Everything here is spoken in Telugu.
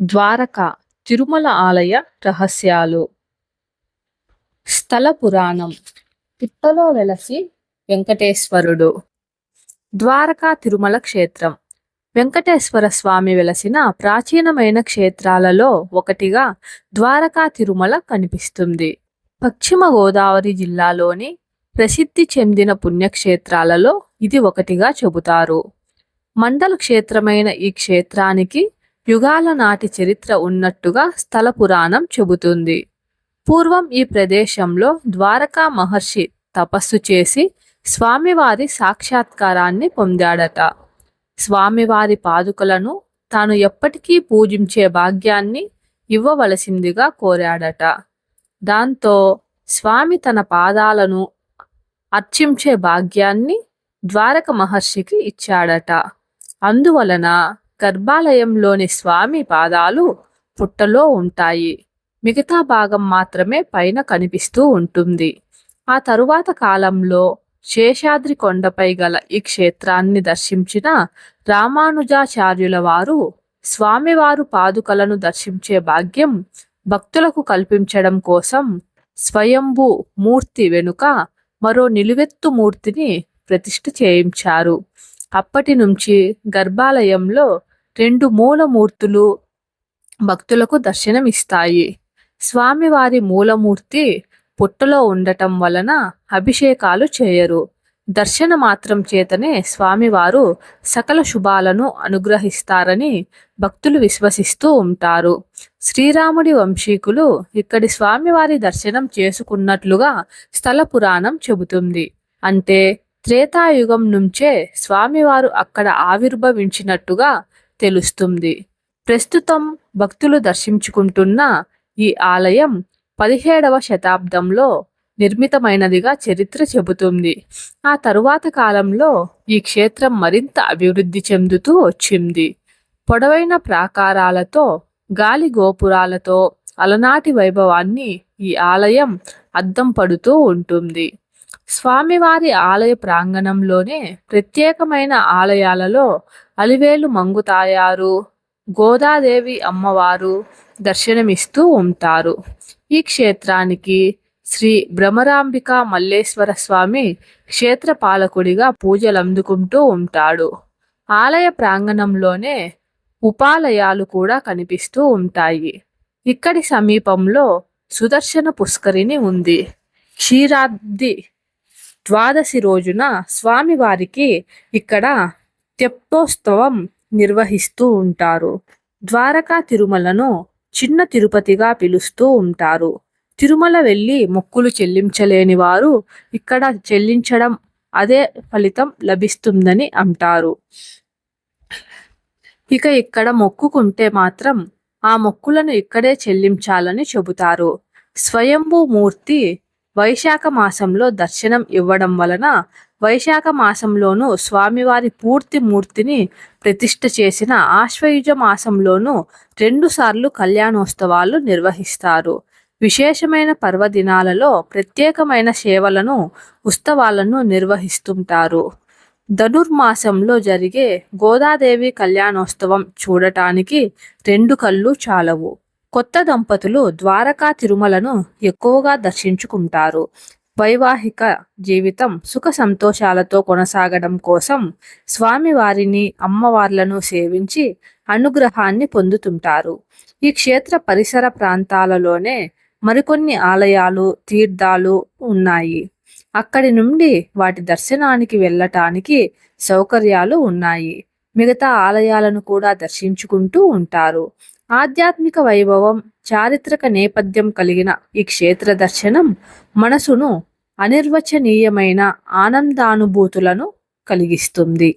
ద్వారకా తిరుమల ఆలయ రహస్యాలు. స్థల పురాణం. పుట్టలో వెలసి వెంకటేశ్వరుడు. ద్వారకా తిరుమల క్షేత్రం. వెంకటేశ్వర స్వామి వెలసిన ప్రాచీనమైన క్షేత్రాలలో ఒకటిగా ద్వారకా తిరుమల కనిపిస్తుంది. పశ్చిమ గోదావరి జిల్లాలోని ప్రసిద్ధి చెందిన పుణ్యక్షేత్రాలలో ఇది ఒకటిగా చెబుతారు. మండల క్షేత్రమైన ఈ క్షేత్రానికి యుగాల నాటి చరిత్ర ఉన్నట్టుగా స్థల పురాణం చెబుతుంది. పూర్వం ఈ ప్రదేశంలో ద్వారకా మహర్షి తపస్సు చేసి స్వామివారి సాక్షాత్కారాన్ని పొందాడట. స్వామివారి పాదుకలను తాను ఎప్పటికీ పూజించే భాగ్యాన్ని ఇవ్వవలసిందిగా కోరాడట. దాంతో స్వామి తన పాదాలను అర్చించే భాగ్యాన్ని ద్వారక మహర్షికి ఇచ్చాడట. అందువలన గర్భాలయంలోని స్వామి పాదాలు పుట్టలో ఉంటాయి. మిగతా భాగం మాత్రమే పైన కనిపిస్తూ ఉంటుంది. ఆ తరువాత కాలంలో శేషాద్రి కొండపై గల ఈ క్షేత్రాన్ని దర్శించిన రామానుజాచార్యుల వారు స్వామివారు పాదుకలను దర్శించే భాగ్యం భక్తులకు కల్పించడం కోసం స్వయంభూ మూర్తి వెనుక మరో నిలువెత్తు మూర్తిని ప్రతిష్ఠ చేయించారు. అప్పటి నుంచి గర్భాలయంలో రెండు మూలమూర్తులు భక్తులకు దర్శనమిస్తాయి. స్వామివారి మూలమూర్తి పుట్టలో ఉండటం వలన అభిషేకాలు చేయరు. దర్శన మాత్రం చేతనే స్వామివారు సకల శుభాలను అనుగ్రహిస్తారని భక్తులు విశ్వసిస్తూ ఉంటారు. శ్రీరాముడి వంశీకులు ఇక్కడి స్వామివారి దర్శనం చేసుకున్నట్లుగా స్థల పురాణం చెబుతుంది. అంటే త్రేతాయుగం నుంచే స్వామివారు అక్కడ ఆవిర్భవించినట్టుగా తెలుస్తుంది. ప్రస్తుతం భక్తులు దర్శించుకుంటున్న ఈ ఆలయం పదిహేడవ శతాబ్దంలో నిర్మితమైనదిగా చరిత్ర చెబుతుంది. ఆ తరువాత కాలంలో ఈ క్షేత్రం మరింత అభివృద్ధి చెందుతూ వచ్చింది. పొడవైన ప్రాకారాలతో గాలి గోపురాలతో అలనాటి వైభవాన్ని ఈ ఆలయం అద్దం పడుతూ ఉంటుంది. స్వామివారి ఆలయ ప్రాంగణంలోనే ప్రత్యేకమైన ఆలయాలలో అలివేలు మంగుతాయారు గోదాదేవి అమ్మవారు దర్శనమిస్తూ ఉంటారు. ఈ క్షేత్రానికి శ్రీ భ్రమరాంబిక మల్లేశ్వర స్వామి క్షేత్ర పాలకుడిగా పూజలు అందుకుంటూ ఉంటాడు. ఆలయ ప్రాంగణంలోనే ఉపాలయాలు కూడా కనిపిస్తూ ఉంటాయి. ఇక్కడి సమీపంలో సుదర్శన పుష్కరిణి ఉంది. క్షీరాద్ది ద్వాదశి రోజున స్వామివారికి ఇక్కడ తెప్పోత్సవం నిర్వహిస్తూ ఉంటారు. ద్వారకా తిరుమలను చిన్న తిరుపతిగా పిలుస్తూ ఉంటారు. తిరుమల వెళ్ళి మొక్కులు చెల్లించలేని వారు ఇక్కడ చెల్లించడం అదే ఫలితం లభిస్తుందని అంటారు. ఇక ఇక్కడ మొక్కుకుంటే మాత్రం ఆ మొక్కులను ఇక్కడే చెల్లించాలని చెబుతారు. స్వయంభూ మూర్తి వైశాఖ మాసంలో దర్శనం ఇవ్వడం వలన వైశాఖ మాసంలోనూ స్వామివారి పూర్తి మూర్తిని ప్రతిష్ఠ చేసిన ఆశ్వయుజ మాసంలోనూ రెండుసార్లు కళ్యాణోత్సవాలు నిర్వహిస్తారు. విశేషమైన పర్వదినాలలో ప్రత్యేకమైన సేవలను ఉత్సవాలను నిర్వహిస్తుంటారు. ధనుర్మాసంలో జరిగే గోదాదేవి కళ్యాణోత్సవం చూడటానికి రెండు కళ్ళు చాలవు. కొత్త దంపతులు ద్వారకా తిరుమలను ఎక్కువగా దర్శించుకుంటారు. వైవాహిక జీవితం సుఖ సంతోషాలతో కొనసాగడం కోసం స్వామివారిని అమ్మవార్లను సేవించి అనుగ్రహాన్ని పొందుతుంటారు. ఈ క్షేత్ర పరిసర ప్రాంతాలలోనే మరికొన్ని ఆలయాలు తీర్థాలు ఉన్నాయి. అక్కడి నుండి వాటి దర్శనానికి వెళ్ళటానికి సౌకర్యాలు ఉన్నాయి. మిగతా ఆలయాలను కూడా దర్శించుకుంటూ ఉంటారు. ఆధ్యాత్మిక వైభవం చారిత్రక నేపథ్యం కలిగిన ఈ క్షేత్ర దర్శనం మనసును అనిర్వచనీయమైన ఆనందానుభూతులను కలిగిస్తుంది.